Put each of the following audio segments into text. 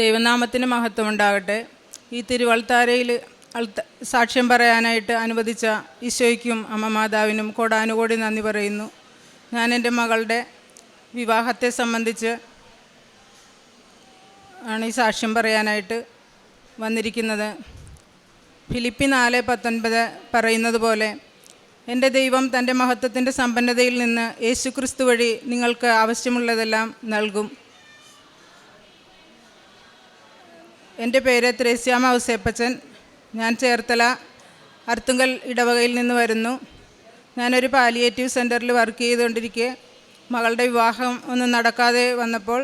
ദൈവനാമത്തിന് മഹത്വം ഉണ്ടാകട്ടെ ഈ തിരുവൾത്താരയിൽ സാക്ഷ്യം പറയാനായിട്ട് അനുവദിച്ച ഈശോയ്ക്കും അമ്മ മാതാവിനും കോടാനുകോടി നന്ദി പറയുന്നു. ഞാൻ എന്റെ മകളുടെ വിവാഹത്തെ സംബന്ധിച്ച് ആണ് ഈ സാക്ഷ്യം പറയാനായിട്ട് വന്നിരിക്കുന്നത്. ഫിലിപ്പി നാല് പത്തൊൻപത് പറയുന്നത് പോലെ എന്റെ ദൈവം തന്റെ മഹത്വത്തിന്റെ സമ്പന്നതയിൽ നിന്ന് യേശുക്രിസ്തു വഴി നിങ്ങൾക്ക് ആവശ്യമുള്ളതെല്ലാം നൽകും. എന്റെ പേര് ത്രേസ്യാമ ഔസേപ്പച്ചൻ ഞാൻ ചേർത്തല അർത്തുങ്കൽ ഇടവകയിൽ നിന്ന് വരുന്നു. ഞാനൊരു പാലിയേറ്റീവ് സെന്ററിൽ വർക്ക് ചെയ്തുകൊണ്ടിരിക്കെ. മകളുടെ വിവാഹം ഒന്നും നടക്കാതെ വന്നപ്പോൾ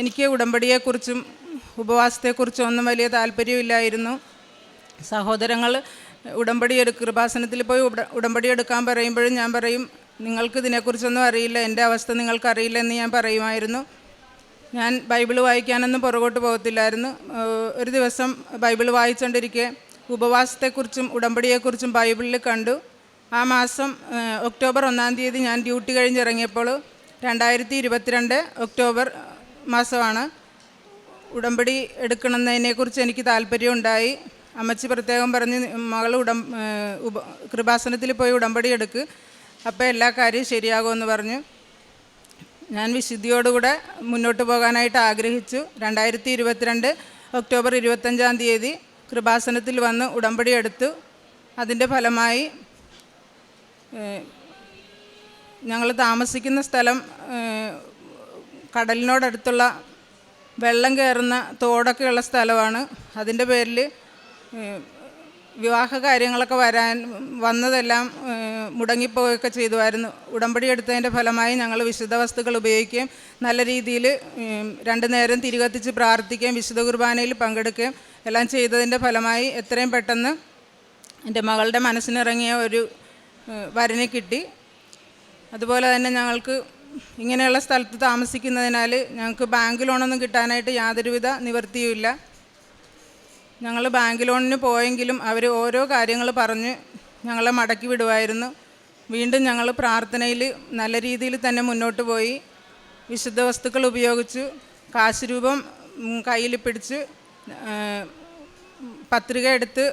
എനിക്ക് ഉടമ്പടിയെക്കുറിച്ചും ഉപവാസത്തെക്കുറിച്ചും ഒന്നും വലിയ താല്പര്യമില്ലായിരുന്നു. സഹോദരങ്ങൾ ഉടമ്പടി എടു കൃപാസനത്തിൽ പോയി ഉട ഉടമ്പടി എടുക്കാൻ പറയുമ്പോഴും ഞാൻ പറയും നിങ്ങൾക്ക് ഇതിനെക്കുറിച്ചൊന്നും അറിയില്ല എന്റെ അവസ്ഥ നിങ്ങൾക്കറിയില്ല എന്ന് ഞാൻ പറയുമായിരുന്നു. ഞാൻ ബൈബിൾ വായിക്കാനൊന്നും പുറകോട്ട് പോകത്തില്ലായിരുന്നു. ഒരു ദിവസം ബൈബിൾ വായിച്ചുകൊണ്ടിരിക്കെ ഉപവാസത്തെക്കുറിച്ചും ഉടമ്പടിയെക്കുറിച്ചും ബൈബിളിൽ കണ്ടു. ആ മാസം ഒക്ടോബർ ഒന്നാം തീയതി ഞാൻ ഡ്യൂട്ടി കഴിഞ്ഞിറങ്ങിയപ്പോൾ രണ്ടായിരത്തി ഇരുപത്തിരണ്ട് ഒക്ടോബർ മാസമാണ്. ഉടമ്പടി എടുക്കണമെന്നതിനെക്കുറിച്ച് എനിക്ക് താല്പര്യമുണ്ടായി. അമ്മച്ചി പ്രത്യേകം പറഞ്ഞ് മകൾ ഉടം കൃപാസനത്തിൽ പോയി ഉടമ്പടി എടുക്ക്. അപ്പോൾ എല്ലാ കാര്യവും ശരിയാകുമെന്ന് പറഞ്ഞു. ഞാൻ വിശുദ്ധിയോടുകൂടെ മുന്നോട്ട് പോകാനായിട്ട് ആഗ്രഹിച്ചു. രണ്ടായിരത്തി ഇരുപത്തിരണ്ട് ഒക്ടോബർ ഇരുപത്തഞ്ചാം തീയതി കൃപാസനത്തിൽ വന്ന് ഉടമ്പടി എടുത്തു. അതിന്റെ ഫലമായി ഞങ്ങൾ താമസിക്കുന്ന സ്ഥലം കടലിനോടടുത്തുള്ള വെള്ളം കയറുന്ന തോടൊക്കെയുള്ള സ്ഥലമാണ്. അതിന്റെ പേരിൽ വിവാഹ കാര്യങ്ങളൊക്കെ വരാൻ വന്നതെല്ലാം മുടങ്ങിപ്പോവുകയൊക്കെ ചെയ്തുമായിരുന്നു ഉടമ്പടി എടുത്തതിന്റെ ഫലമായി ഞങ്ങൾ വിശുദ്ധ വസ്തുക്കൾ ഉപയോഗിക്കുകയും നല്ല രീതിയിൽ രണ്ടു നേരം തിരികത്തിച്ച് പ്രാർത്ഥിക്കുകയും വിശുദ്ധ കുർബാനയിൽ പങ്കെടുക്കുകയും എല്ലാം ചെയ്തതിന്റെ ഫലമായി എത്രയും പെട്ടെന്ന് എന്റെ മകളുടെ മനസ്സിനിറങ്ങിയ ഒരു വരനെ കിട്ടി. അതുപോലെ തന്നെ ഞങ്ങൾക്ക് ഇങ്ങനെയുള്ള സ്ഥലത്ത് താമസിക്കുന്നതിനാൽ ഞങ്ങൾക്ക് ബാങ്ക് ലോണൊന്നും കിട്ടാനായിട്ട് യാതൊരുവിധ നിവൃത്തിയുമില്ല. ഞങ്ങൾ ബാങ്ക് ലോണിന് പോയെങ്കിലും അവർ ഓരോ കാര്യങ്ങൾ പറഞ്ഞ് ഞങ്ങളെ മടക്കി വിടുമായിരുന്നു വീണ്ടും ഞങ്ങൾ പ്രാർത്ഥനയിൽ നല്ല രീതിയിൽ തന്നെ മുന്നോട്ട് പോയി. വിശുദ്ധ വസ്തുക്കൾ ഉപയോഗിച്ച് കാശ് രൂപം കയ്യിൽ പിടിച്ച് പത്രിക എടുത്ത്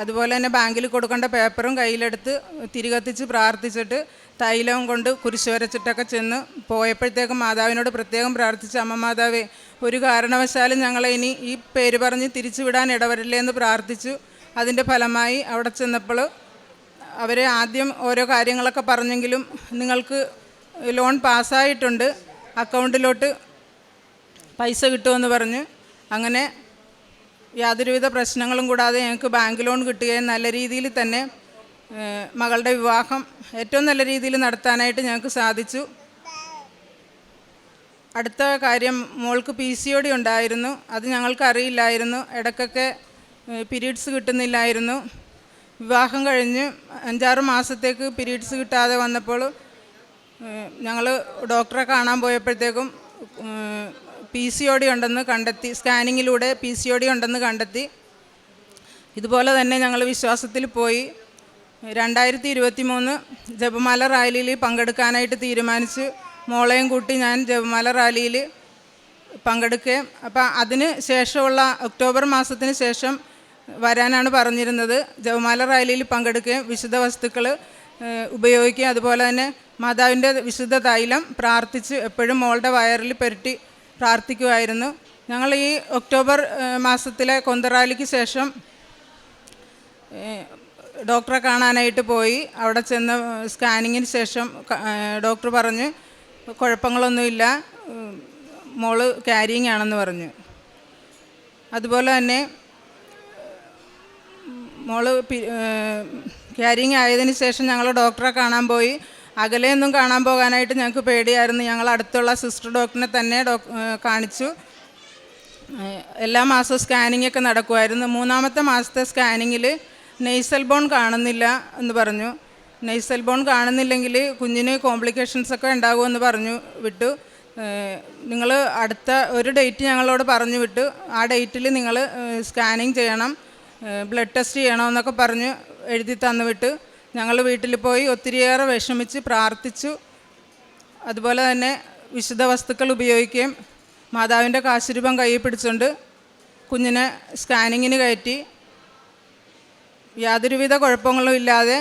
അതുപോലെ തന്നെ ബാങ്കിൽ കൊടുക്കേണ്ട പേപ്പറും കയ്യിലെടുത്ത് തിരികത്തിച്ച് പ്രാർത്ഥിച്ചിട്ട് തൈലവും കൊണ്ട് കുരിശ് വരച്ചിട്ടൊക്കെ ചെന്ന് പോയപ്പോഴത്തേക്കും മാതാവിനോട് പ്രത്യേകം പ്രാർത്ഥിച്ച് അമ്മ മാതാവേ ഒരു കാരണവശാലും ഞങ്ങളെ ഇനി ഈ പേര് പറഞ്ഞ് തിരിച്ചു വിടാൻ ഇടവരില്ലേ എന്ന് പ്രാർത്ഥിച്ചു. അതിന്റെ ഫലമായി അവിടെ ചെന്നപ്പോൾ അവരെ ആദ്യം ഓരോ കാര്യങ്ങളൊക്കെ പറഞ്ഞെങ്കിലും നിങ്ങൾക്ക് ലോൺ പാസ്സായിട്ടുണ്ട് അക്കൗണ്ടിലോട്ട് പൈസ കിട്ടുമെന്ന് പറഞ്ഞ് അങ്ങനെ യാതൊരുവിധ പ്രശ്നങ്ങളും കൂടാതെ ഞങ്ങൾക്ക് ബാങ്ക് ലോൺ കിട്ടുകയും നല്ല രീതിയിൽ തന്നെ മകളുടെ വിവാഹം ഏറ്റവും നല്ല രീതിയിൽ നടത്താനായിട്ട് ഞങ്ങൾക്ക് സാധിച്ചു. അടുത്ത കാര്യം മോൾക്ക് പി സി ഒ ഡി ഉണ്ടായിരുന്നു. അത് ഞങ്ങൾക്ക് അറിയില്ലായിരുന്നു ഇടയ്ക്കൊക്കെ പീരീഡ്സ് കിട്ടുന്നില്ലായിരുന്നു. വിവാഹം കഴിഞ്ഞ് അഞ്ചാറ് മാസത്തേക്ക് പീരീഡ്സ് കിട്ടാതെ വന്നപ്പോൾ ഞങ്ങൾ ഡോക്ടറെ കാണാൻ പോയപ്പോഴത്തേക്കും പി സി ഒ ഡി ഉണ്ടെന്ന് കണ്ടെത്തി സ്കാനിങ്ങിലൂടെ പി സി ഒ ഡി ഉണ്ടെന്ന് കണ്ടെത്തി. ഇതുപോലെ തന്നെ ഞങ്ങൾ വിശ്വാസത്തിൽ പോയി. രണ്ടായിരത്തി ഇരുപത്തി മൂന്ന് ജപമാല റാലിയിൽ പങ്കെടുക്കാനായിട്ട് തീരുമാനിച്ച് മോളെയും കൂട്ടി ഞാൻ ജപമാല റാലിയിൽ പങ്കെടുക്കുകയും അപ്പം അതിന് ശേഷമുള്ള ഒക്ടോബർ മാസത്തിന് ശേഷം വരാനാണ് പറഞ്ഞിരുന്നത്. ജപമാല റാലിയിൽ പങ്കെടുക്കുകയും വിശുദ്ധ വസ്തുക്കൾ ഉപയോഗിക്കുകയും അതുപോലെ തന്നെ മാതാവിന്റെ വിശുദ്ധ തൈലം പ്രാർത്ഥിച്ച് എപ്പോഴും മോളുടെ വയറിൽ പുരട്ടി പ്രാർത്ഥിക്കുമായിരുന്നു ഞങ്ങൾ ഈ ഒക്ടോബർ മാസത്തിലെ കൊന്തറാലിക്ക് ശേഷം ഡോക്ടറെ കാണാനായിട്ട് പോയി. അവിടെ ചെന്ന് സ്കാനിങ്ങിന് ശേഷം ഡോക്ടർ പറഞ്ഞ് കുഴപ്പങ്ങളൊന്നുമില്ല. മോൾ ക്യാരിങ് ആണെന്ന് പറഞ്ഞു. അതുപോലെ തന്നെ മോൾ ക്യാരിങ് ആയതിന് ശേഷം ഞങ്ങൾ ഡോക്ടറെ കാണാൻ പോയി. അകലെയൊന്നും കാണാൻ പോകാനായിട്ട് ഞങ്ങൾക്ക് പേടിയായിരുന്നു. ഞങ്ങൾ അടുത്തുള്ള സിസ്റ്റർ ഡോക്ടറിനെ തന്നെ കാണിച്ചു. എല്ലാ മാസവും സ്കാനിങ് ഒക്കെ നടക്കുമായിരുന്നു. മൂന്നാമത്തെ മാസത്തെ സ്കാനിങ്ങിൽ നെയ്സൽ ബോൺ കാണുന്നില്ല എന്ന് പറഞ്ഞു. നെയ്സൽ ബോൺ കാണുന്നില്ലെങ്കിൽ കുഞ്ഞിന് കോംപ്ലിക്കേഷൻസ് ഒക്കെ ഉണ്ടാകുമെന്ന് പറഞ്ഞു വിട്ടു. നിങ്ങൾ അടുത്ത ഒരു ഡേറ്റ് ഞങ്ങളോട് പറഞ്ഞു വിട്ടു. ആ ഡേറ്റിൽ നിങ്ങൾ സ്കാനിങ് ചെയ്യണം ബ്ലഡ് ടെസ്റ്റ് ചെയ്യണമെന്നൊക്കെ പറഞ്ഞു എഴുതി തന്നു വിട്ട്. ഞങ്ങൾ വീട്ടിൽ പോയി ഒത്തിരിയേറെ വിഷമിച്ച് പ്രാർത്ഥിച്ചു. അതുപോലെ തന്നെ വിശുദ്ധ വസ്തുക്കൾ ഉപയോഗിക്കുകയും മാതാവിന്റെ കാശുരൂപം കയ്യിൽ പിടിച്ചുകൊണ്ട് കുഞ്ഞിനെ സ്കാനിങ്ങിന് കയറ്റി. യാതൊരുവിധ കുഴപ്പങ്ങളും ഇല്ലാതെ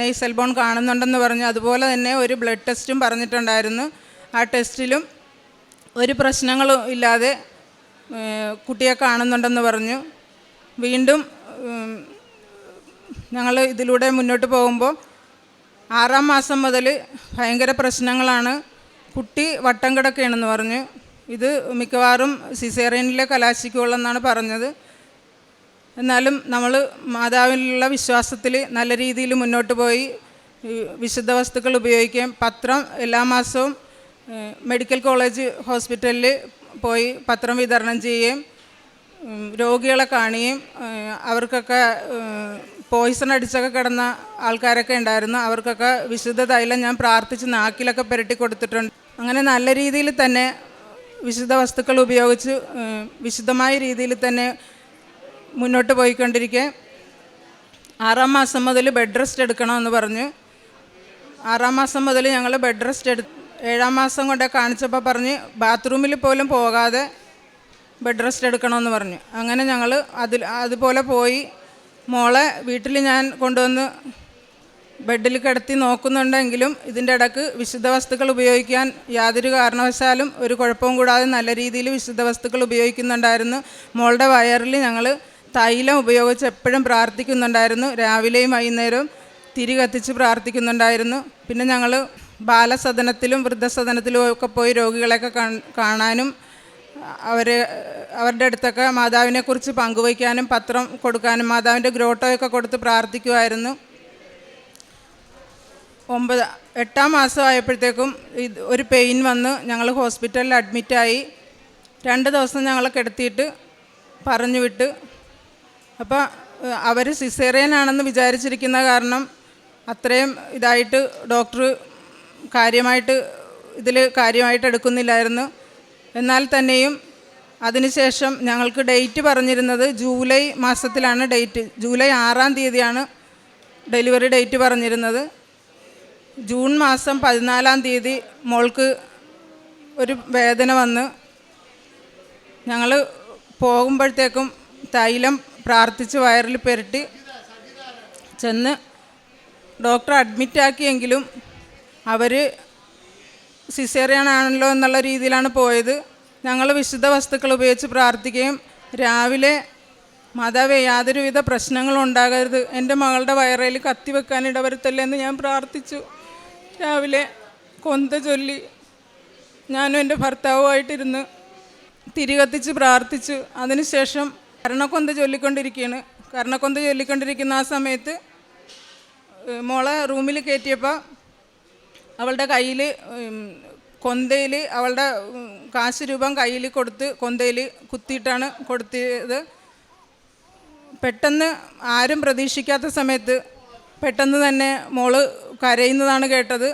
നെയ്സൽ ബോൺ കാണുന്നുണ്ടെന്ന് പറഞ്ഞു അതുപോലെ തന്നെ ഒരു ബ്ലഡ് ടെസ്റ്റും പറഞ്ഞിട്ടുണ്ടായിരുന്നു. ആ ടെസ്റ്റിലും ഒരു പ്രശ്നങ്ങളും ഇല്ലാതെ കുട്ടിയെ കാണുന്നുണ്ടെന്ന് പറഞ്ഞു. വീണ്ടും ഞങ്ങൾ ഇതിലൂടെ മുന്നോട്ട് പോകുമ്പോൾ ആറാം മാസം മുതൽ ഭയങ്കര പ്രശ്നങ്ങളാണ്. കുട്ടി വട്ടം കിടക്കുകയാണെന്ന് പറഞ്ഞു. ഇത് മിക്കവാറും സിസേറിയനിലെ കലാശിക്കുള്ളെന്നാണ് പറഞ്ഞത്. എന്നാലും നമ്മൾ മാതാവിലുള്ള വിശ്വാസത്തിൽ നല്ല രീതിയിൽ മുന്നോട്ട് പോയി. വിശുദ്ധ വസ്തുക്കൾ ഉപയോഗിക്കുകയും പത്രം എല്ലാ മാസവും മെഡിക്കൽ കോളേജ് ഹോസ്പിറ്റലിൽ പോയി പത്രം വിതരണം ചെയ്യുകയും രോഗികളെ കാണുകയും അവർക്കൊക്കെ പോയിസൺ അടിച്ചൊക്കെ കിടന്ന ആൾക്കാരൊക്കെ ഉണ്ടായിരുന്നു. അവർക്കൊക്കെ വിശുദ്ധ തൈലം ഞാൻ പ്രാർത്ഥിച്ച് നാക്കിലൊക്കെ പുരട്ടി കൊടുത്തിട്ടുണ്ട്. അങ്ങനെ നല്ല രീതിയിൽ തന്നെ വിശുദ്ധ വസ്തുക്കൾ ഉപയോഗിച്ച് വിശുദ്ധമായ രീതിയിൽ തന്നെ മുന്നോട്ട് പോയിക്കൊണ്ടിരിക്കെ. ആറാം മാസം മുതൽ ബെഡ് റെസ്റ്റ് എടുക്കണമെന്ന് പറഞ്ഞു ആറാം മാസം മുതൽ ഞങ്ങൾ ബെഡ് റെസ്റ്റ് എടു ഏഴാം മാസം കൊണ്ട് കാണിച്ചപ്പോൾ പറഞ്ഞ് ബാത്റൂമിൽ പോലും പോകാതെ ബെഡ് റെസ്റ്റ് എടുക്കണമെന്ന് പറഞ്ഞു. അങ്ങനെ ഞങ്ങൾ അതിൽ അതുപോലെ പോയി. മോളെ വീട്ടിൽ ഞാൻ കൊണ്ടുവന്ന് ബെഡിൽ കിടത്തി നോക്കുന്നുണ്ടെങ്കിലും ഇതിന്റെ ഇടയ്ക്ക് വിശുദ്ധ വസ്തുക്കൾ ഉപയോഗിക്കാൻ യാതൊരു കാരണവശാലും ഒരു കുഴപ്പവും കൂടാതെ നല്ല രീതിയിൽ വിശുദ്ധ വസ്തുക്കൾ ഉപയോഗിക്കുന്നുണ്ടായിരുന്നു. മോളുടെ വയറിൽ ഞങ്ങൾ തൈലം ഉപയോഗിച്ച് എപ്പോഴും പ്രാർത്ഥിക്കുന്നുണ്ടായിരുന്നു. രാവിലെയും വൈകുന്നേരവും തിരി കത്തിച്ച് പ്രാർത്ഥിക്കുന്നുണ്ടായിരുന്നു. പിന്നെ ഞങ്ങൾ ബാലസദനത്തിലും വൃദ്ധസദനത്തിലും ഒക്കെ പോയി രോഗികളെയൊക്കെ കാണാനും അവർ അവരുടെ അടുത്തൊക്കെ മാതാവിനെക്കുറിച്ച് പങ്കുവയ്ക്കാനും പത്രം കൊടുക്കാനും മാതാവിന്റെ ഗ്രോട്ടോയൊക്കെ കൊടുത്ത് പ്രാർത്ഥിക്കുമായിരുന്നു ഒമ്പത് എട്ടാം മാസമായപ്പോഴത്തേക്കും ഇത് ഒരു പെയിൻ വന്ന് ഞങ്ങൾ ഹോസ്പിറ്റലിൽ അഡ്മിറ്റായി. രണ്ട് ദിവസം ഞങ്ങളെ കിടത്തിയിട്ട് പറഞ്ഞു വിട്ട് അപ്പോൾ അവർ സിസേറിയനാണെന്ന് വിചാരിച്ചിരിക്കുന്ന കാരണം അത്രയും ഇതായിട്ട് ഡോക്ടർ കാര്യമായിട്ട് ഇതിൽ കാര്യമായിട്ട് എടുക്കുന്നില്ലായിരുന്നു. എന്നാൽ തന്നെയും അതിനുശേഷം ഞങ്ങൾക്ക് ഡേറ്റ് പറഞ്ഞിരുന്നത് ജൂലൈ മാസത്തിലാണ് ഡേറ്റ്. ജൂലൈ ആറാം തീയതിയാണ് ഡെലിവറി ഡേറ്റ് പറഞ്ഞിരുന്നത്. ജൂൺ മാസം പതിനാലാം തീയതി മോൾക്ക് ഒരു വേദന വന്ന് ഞങ്ങൾ പോകുമ്പോഴത്തേക്കും തൈലം പ്രാർത്ഥിച്ച് വയറിൽ പെരട്ടി ചെന്ന് ഡോക്ടർ അഡ്മിറ്റാക്കിയെങ്കിലും അവർ സിസേറിയൻ ആണല്ലോ എന്നുള്ള രീതിയിലാണ് പോയത്. ഞങ്ങൾ വിശുദ്ധ വസ്തുക്കൾ ഉപയോഗിച്ച് പ്രാർത്ഥിക്കുകയും രാവിലെ മാതാവേ യാതൊരുവിധ പ്രശ്നങ്ങളും ഉണ്ടാകരുത്. എന്റെ മകളുടെ വയറയിൽ കത്തി വെക്കാൻ ഇടവരുത്തല്ലേ എന്ന് ഞാൻ പ്രാർത്ഥിച്ചു. രാവിലെ കൊന്ത ചൊല്ലി ഞാനും എന്റെ ഭർത്താവുമായിട്ടിരുന്ന് തിരികത്തിച്ച് പ്രാർത്ഥിച്ചു. അതിനുശേഷം കരണക്കൊന്ത ചൊല്ലിക്കൊണ്ടിരിക്കുകയാണ് കരണക്കൊന്ത ചൊല്ലിക്കൊണ്ടിരിക്കുന്ന ആ സമയത്ത് മോളെ റൂമിൽ കയറ്റിയപ്പോൾ അവളുടെ കയ്യിൽ കൊന്തയിൽ അവളുടെ കാശ് രൂപം കയ്യിൽ കൊടുത്ത് കൊന്തയിൽ കുത്തിയിട്ടാണ് കൊടുത്തത് പെട്ടെന്ന് ആരും പ്രതീക്ഷിക്കാത്ത സമയത്ത് പെട്ടെന്ന് തന്നെ മോൾ കരയുന്നതാണ് കേട്ടത്.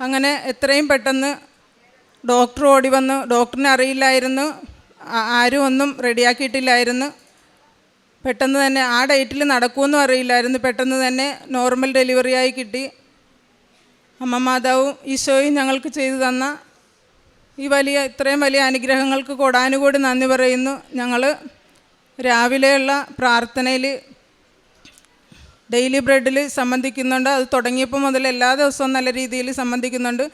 അങ്ങനെ എത്രയും പെട്ടെന്ന് ഡോക്ടർ ഓടി വന്ന് ഡോക്ടറിനെ അറിയില്ലായിരുന്നു. ആരും ഒന്നും റെഡിയാക്കിയിട്ടില്ലായിരുന്നു. പെട്ടെന്ന് തന്നെ ആ ഡേറ്റിൽ നടക്കുമെന്നും അറിയില്ലായിരുന്നു. പെട്ടെന്ന് തന്നെ നോർമൽ ഡെലിവറി ആയി കിട്ടി. അമ്മ മാതാവും ഈശോയും ഞങ്ങൾക്ക് ചെയ്തു തന്ന ഈ വലിയ ഇത്രയും വലിയ അനുഗ്രഹങ്ങൾക്ക് കൊടാനുകൂടി നന്ദി പറയുന്നു. ഞങ്ങൾ രാവിലെയുള്ള പ്രാർത്ഥനയിൽ ഡെയിലി ബ്രെഡിൽ സംബന്ധിക്കുന്നുണ്ട്. അത് തുടങ്ങിയപ്പോൾ മുതൽ എല്ലാ ദിവസവും നല്ല രീതിയിൽ സംബന്ധിക്കുന്നുണ്ട്.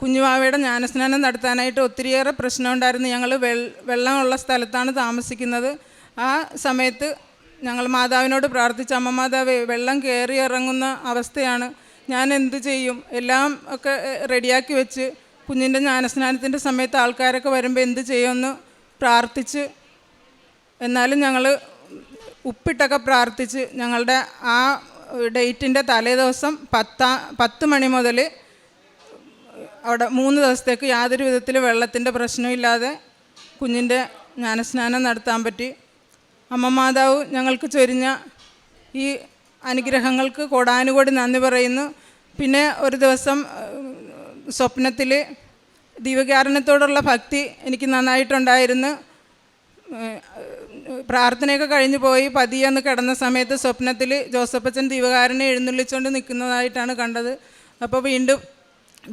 കുഞ്ഞുവാവയുടെ ജ്ഞാനസ്നാനം നടത്താനായിട്ട് ഒത്തിരിയേറെ പ്രശ്നമുണ്ടായിരുന്നു. ഞങ്ങൾ വെള്ളമുള്ള സ്ഥലത്താണ് താമസിക്കുന്നത്. ആ സമയത്ത് ഞങ്ങൾ മാതാവിനോട് പ്രാർത്ഥിച്ച. അമ്മ മാതാവ് വെള്ളം കയറി ഇറങ്ങുന്ന അവസ്ഥയാണ്. ഞാൻ എന്ത് ചെയ്യും? എല്ലാം ഒക്കെ റെഡിയാക്കി വെച്ച് കുഞ്ഞിന്റെ ജ്ഞാനസ്നാനത്തിന്റെ സമയത്ത് ആൾക്കാരൊക്കെ വരുമ്പോൾ എന്ത് ചെയ്യുമെന്ന് പ്രാർത്ഥിച്ച് എന്നാലും ഞങ്ങൾ ഉപ്പിട്ടൊക്കെ പ്രാർത്ഥിച്ച് ഞങ്ങളുടെ ആ ഡേറ്റിന്റെ തലേ ദിവസം പത്താം പത്ത് മണി മുതൽ അവിടെ മൂന്ന് ദിവസത്തേക്ക് യാതൊരു വിധത്തിൽ വെള്ളത്തിന്റെ പ്രശ്നമില്ലാതെ കുഞ്ഞിന്റെ ജ്ഞാനസ്നാനം നടത്താൻ പറ്റി. അമ്മമാതാവ് ഞങ്ങൾക്ക് ചൊരിഞ്ഞ ഈ അനുഗ്രഹങ്ങൾക്ക് കോടാനുകോടി നന്ദി പറയുന്നു. പിന്നെ ഒരു ദിവസം സ്വപ്നത്തിൽ ദീപകാരണത്തോടുള്ള ഭക്തി എനിക്ക് നന്നായിട്ടുണ്ടായിരുന്നു. പ്രാർത്ഥനയൊക്കെ കഴിഞ്ഞു പോയി. പതിയെന്ന് കിടന്ന സമയത്ത് സ്വപ്നത്തിൽ ജോസഫച്ചൻ ദീപകാരനെ എഴുന്നള്ളിച്ചുകൊണ്ട് നിൽക്കുന്നതായിട്ടാണ് കണ്ടത്. അപ്പോൾ വീണ്ടും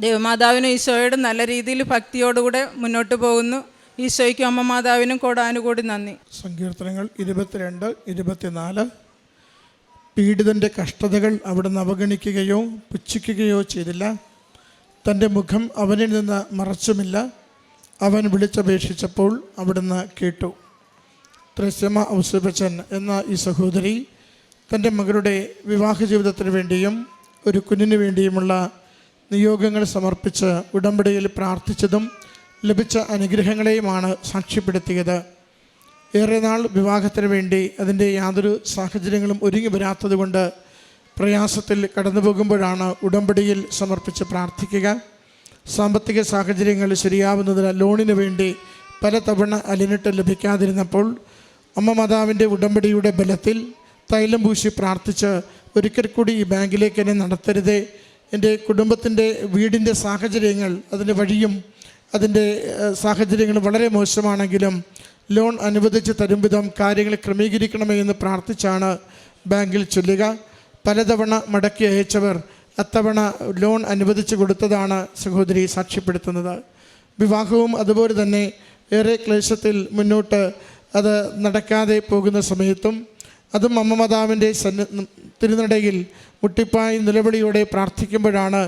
ദേവമാതാവിനും ഈശോയോടും നല്ല രീതിയിൽ ഭക്തിയോടുകൂടെ മുന്നോട്ട് പോകുന്നു. ഈശോയ്ക്കും അമ്മ മാതാവിനും കോടാനുകൂടി നന്ദി. സങ്കീർത്തനങ്ങൾ ഇരുപത്തിരണ്ട് ഇരുപത്തിനാല്. പീഡിതന്റെ കഷ്ടതകൾ അവിടുന്ന് അവഗണിക്കുകയോ പുച്ഛിക്കുകയോ ചെയ്തില്ല. തന്റെ മുഖം അവനിൽ നിന്ന് മറച്ചുമില്ല. അവൻ വിളിച്ചപേക്ഷിച്ചപ്പോൾ അവിടുന്ന് കേട്ടു ത്രസ്യമ ഔസുബച്ചൻ എന്ന ഈ സഹോദരി തന്റെ മകളുടെ വിവാഹ ജീവിതത്തിന് വേണ്ടിയും ഒരു കുഞ്ഞിന് വേണ്ടിയുമുള്ള നിയോഗങ്ങൾ സമർപ്പിച്ച് ഉടമ്പടിയിൽ പ്രാർത്ഥിച്ചതും ലഭിച്ച അനുഗ്രഹങ്ങളെയുമാണ് സാക്ഷ്യപ്പെടുത്തിയത്. ഏറെ നാൾ വിവാഹത്തിന് വേണ്ടി അതിന്റെ യാതൊരു സാഹചര്യങ്ങളും ഒരുങ്ങി വരാത്തതുകൊണ്ട് പ്രയാസത്തിൽ കടന്നു പോകുമ്പോഴാണ് ഉടമ്പടിയിൽ സമർപ്പിച്ച് പ്രാർത്ഥിക്കുക. സാമ്പത്തിക സാഹചര്യങ്ങൾ ശരിയാവുന്നതിന് ലോണിന് വേണ്ടി പലതവണ അലിനിട്ട് ലഭിക്കാതിരുന്നപ്പോൾ അമ്മ മാതാവിന്റെ ഉടമ്പടിയുടെ ബലത്തിൽ തൈലം പൂശി പ്രാർത്ഥിച്ച് ഒരിക്കൽ കൂടി ഈ ബാങ്കിലേക്ക് എന്നെ നടത്തരുതേ. എന്റെ കുടുംബത്തിന്റെ വീടിന്റെ സാഹചര്യങ്ങൾ അതിന്റെ വഴിയും അതിന്റെ സാഹചര്യങ്ങൾ വളരെ മോശമാണെങ്കിലും ലോൺ അനുവദിച്ച് തരും വിധം കാര്യങ്ങൾ ക്രമീകരിക്കണമേ എന്ന് പ്രാർത്ഥിച്ചാണ് ബാങ്കിൽ ചൊല്ലുക. പലതവണ മടക്കി അയച്ചവർ അത്തവണ ലോൺ അനുവദിച്ച് കൊടുത്തതാണ് സഹോദരി സാക്ഷ്യപ്പെടുത്തുന്നത്. വിവാഹവും അതുപോലെ തന്നെ ഏറെ ക്ലേശത്തിൽ മുന്നോട്ട് അത് നടക്കാതെ പോകുന്ന സമയത്തും അതും അമ്മ മാതാവിന്റെ സന്ന തിരുനടയിൽ മുട്ടിപ്പായി നിലവിളിയോടെ പ്രാർത്ഥിക്കുമ്പോഴാണ്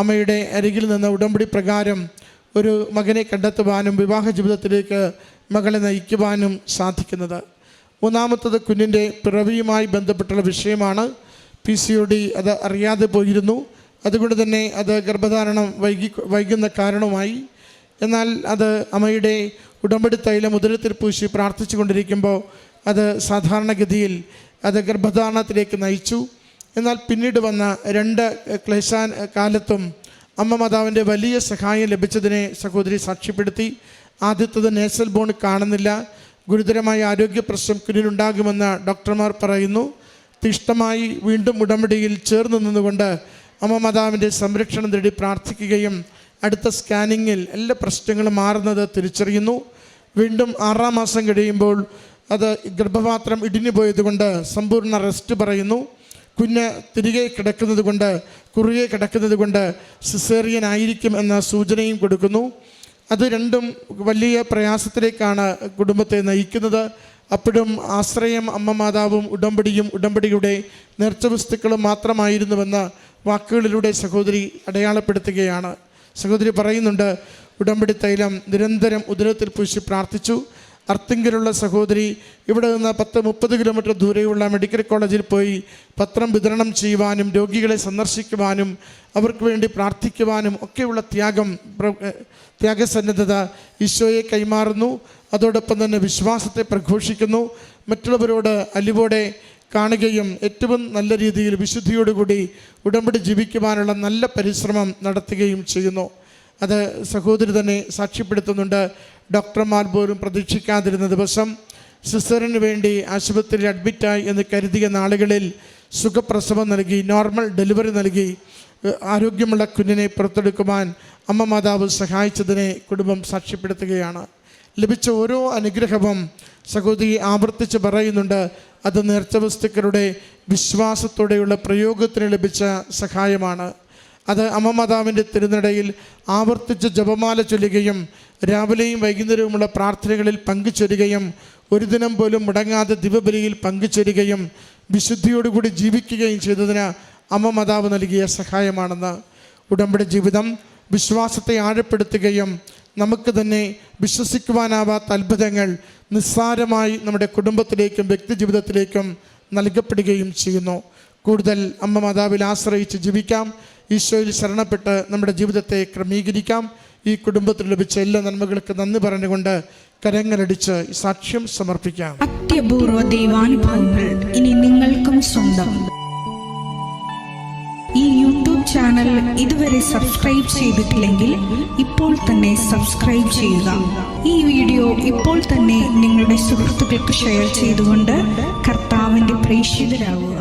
അമ്മയുടെ അരികിൽ നിന്ന് ഉടമ്പടി പ്രകാരം ഒരു മകനെ കണ്ടെത്തുവാനും വിവാഹ ജീവിതത്തിലേക്ക് മകളെ നയിക്കുവാനും സാധിക്കുന്നത്. മൂന്നാമത്തത് കുഞ്ഞിന്റെ പിറവിയുമായി ബന്ധപ്പെട്ടുള്ള വിഷയമാണ്. പി സി ഒ ഡി അത് അറിയാതെ പോയിരുന്നു. അതുകൊണ്ട് തന്നെ അത് ഗർഭധാരണം വൈകി വൈകുന്ന കാരണമായി എന്നാൽ അത് അമ്മയുടെ ഉടമ്പടി തൈലം പൂശി പ്രാർത്ഥിച്ചു കൊണ്ടിരിക്കുമ്പോൾ അത് സാധാരണഗതിയിൽ അത് ഗർഭധാരണത്തിലേക്ക് നയിച്ചു. എന്നാൽ പിന്നീട് വന്ന രണ്ട് ക്ലേശാൻ കാലത്തും അമ്മ മാതാവിന്റെ വലിയ സഹായം ലഭിച്ചതിനെ സഹോദരി സാക്ഷ്യപ്പെടുത്തി. ആദ്യത്തത് നേസൽ ബോൺ കാണുന്നില്ല. ഗുരുതരമായ ആരോഗ്യ പ്രശ്നം കുഞ്ഞിനുണ്ടാകുമെന്ന് ഡോക്ടർമാർ പറയുന്നു. തിഷ്ടമായി വീണ്ടും ഉടമ്പടിയിൽ ചേർന്ന് നിന്നുകൊണ്ട് അമ്മ മാതാവിന്റെ സംരക്ഷണം തേടി പ്രാർത്ഥിക്കുകയും അടുത്ത സ്കാനിങ്ങിൽ എല്ലാ പ്രശ്നങ്ങളും മാറുന്നത് തിരിച്ചറിയുന്നു. വീണ്ടും ആറാം മാസം കഴിയുമ്പോൾ അത് ഗർഭപാത്രം ഇടിഞ്ഞു പോയതുകൊണ്ട് സമ്പൂർണ റെസ്റ്റ് പറയുന്നു. കുഞ്ഞ് തിരികെ കിടക്കുന്നത് കൊണ്ട് കുറുകെ കിടക്കുന്നത് കൊണ്ട് സിസേറിയൻ ആയിരിക്കും എന്ന സൂചനയും കൊടുക്കുന്നു. അത് രണ്ടും വലിയ പ്രയാസത്തിലേക്കാണ് കുടുംബത്തെ നയിക്കുന്നത്. അപ്പോഴും ആശ്രയം അമ്മ മാതാവും ഉടമ്പടിയും ഉടമ്പടിയുടെ നേർച്ച വസ്തുക്കളും മാത്രമായിരുന്നുവെന്ന് വാക്കുകളിലൂടെ സഹോദരി അടയാളപ്പെടുത്തുകയാണ്. സഹോദരി പറയുന്നുണ്ട് ഉടമ്പടി തൈലം നിരന്തരം ഉദരത്തിൽ പൂശി പ്രാർത്ഥിച്ചു. അർത്തിങ്കിലുള്ള സഹോദരി ഇവിടെ നിന്ന് പത്ത് മുപ്പത് കിലോമീറ്റർ ദൂരെയുള്ള മെഡിക്കൽ കോളേജിൽ പോയി പത്രം വിതരണം ചെയ്യുവാനും രോഗികളെ സന്ദർശിക്കുവാനും അവർക്ക് വേണ്ടി പ്രാർത്ഥിക്കുവാനും ഒക്കെയുള്ള ത്യാഗം ത്യാഗസന്നദ്ധത ഈശോയെ കൈമാറുന്നു. അതോടൊപ്പം തന്നെ വിശ്വാസത്തെ പ്രഘോഷിക്കുന്നു. മറ്റുള്ളവരോട് അലിവോടെ കാണുകയും ഏറ്റവും നല്ല രീതിയിൽ വിശുദ്ധിയോടുകൂടി ഉടമ്പടി ജീവിക്കുവാനുള്ള നല്ല പരിശ്രമം നടത്തുകയും ചെയ്യുന്നു. അത് സഹോദരി തന്നെ സാക്ഷ്യപ്പെടുത്തുന്നുണ്ട്. ഡോക്ടർമാർ പോലും പ്രതീക്ഷിക്കാതിരുന്ന ദിവസം സിസ്റ്ററിന് വേണ്ടി ആശുപത്രിയിൽ അഡ്മിറ്റായി എന്ന് കരുതിയ നാളുകളിൽ സുഖപ്രസവം നൽകി നോർമൽ ഡെലിവറി നൽകി ആരോഗ്യമുള്ള കുഞ്ഞിനെ പുറത്തെടുക്കുവാൻ അമ്മ മാതാവ് സഹായിച്ചതിനെ കുടുംബം സാക്ഷ്യപ്പെടുത്തുകയാണ്. ലഭിച്ച ഓരോ അനുഗ്രഹവും സഹോദരി ആവർത്തിച്ച് പറയുന്നുണ്ട് അത് നേർച്ച വസ്തുക്കളുടെ വിശ്വാസത്തോടെയുള്ള പ്രയോഗത്തിന് ലഭിച്ച സഹായമാണ്. അത് അമ്മമാതാവിന്റെ തിരുനടയിൽ ആവർത്തിച്ച് ജപമാല ചൊല്ലുകയും രാവിലെയും വൈകുന്നേരവുമുള്ള പ്രാർത്ഥനകളിൽ പങ്കുചേരുകയും ഒരു ദിനം പോലും മുടങ്ങാതെ ദിവബലിയിൽ പങ്കുചേരുകയും വിശുദ്ധിയോടുകൂടി ജീവിക്കുകയും ചെയ്തതിന് അമ്മമാതാവ് നൽകിയ സഹായമാണെന്ന് ഉടമ്പടി ജീവിതം വിശ്വാസത്തെ ആഴപ്പെടുത്തുകയും നമുക്ക് തന്നെ വിശ്വസിക്കുവാനാവാത്ത അത്ഭുതങ്ങൾ നിസ്സാരമായി നമ്മുടെ കുടുംബത്തിലേക്കും വ്യക്തിജീവിതത്തിലേക്കും നൽകപ്പെടുകയും ചെയ്യുന്നു. കൂടുതൽ അമ്മ മാതാവിൽ ആശ്രയിച്ച് ജീവിക്കാം. ഈശോയിൽ ശരണപ്പെട്ട് നമ്മുടെ ജീവിതത്തെ ക്രമീകരിക്കാം. ഈ കുടുംബത്തിൽ ലഭിച്ച എല്ലാ നന്മകൾക്ക് നന്ദി പറഞ്ഞുകൊണ്ട് കരങ്ങളടിച്ച് സാക്ഷ്യം സമർപ്പിക്കാം. അത്യപൂർവ ദൈവാനുഭവങ്ങൾ ഇനി നിങ്ങൾക്കും സ്വന്തം. ഈ യൂട്യൂബ് ചാനൽ ഇതുവരെ സബ്സ്ക്രൈബ് ചെയ്തിട്ടില്ലെങ്കിൽ ഇപ്പോൾ തന്നെ സബ്സ്ക്രൈബ് ചെയ്യുക. ഈ വീഡിയോ ഇപ്പോൾ തന്നെ നിങ്ങളുടെ സുഹൃത്തുക്കൾക്ക് ഷെയർ ചെയ്തുകൊണ്ട് കർത്താവിന്റെ പ്രേക്ഷിതരാകുക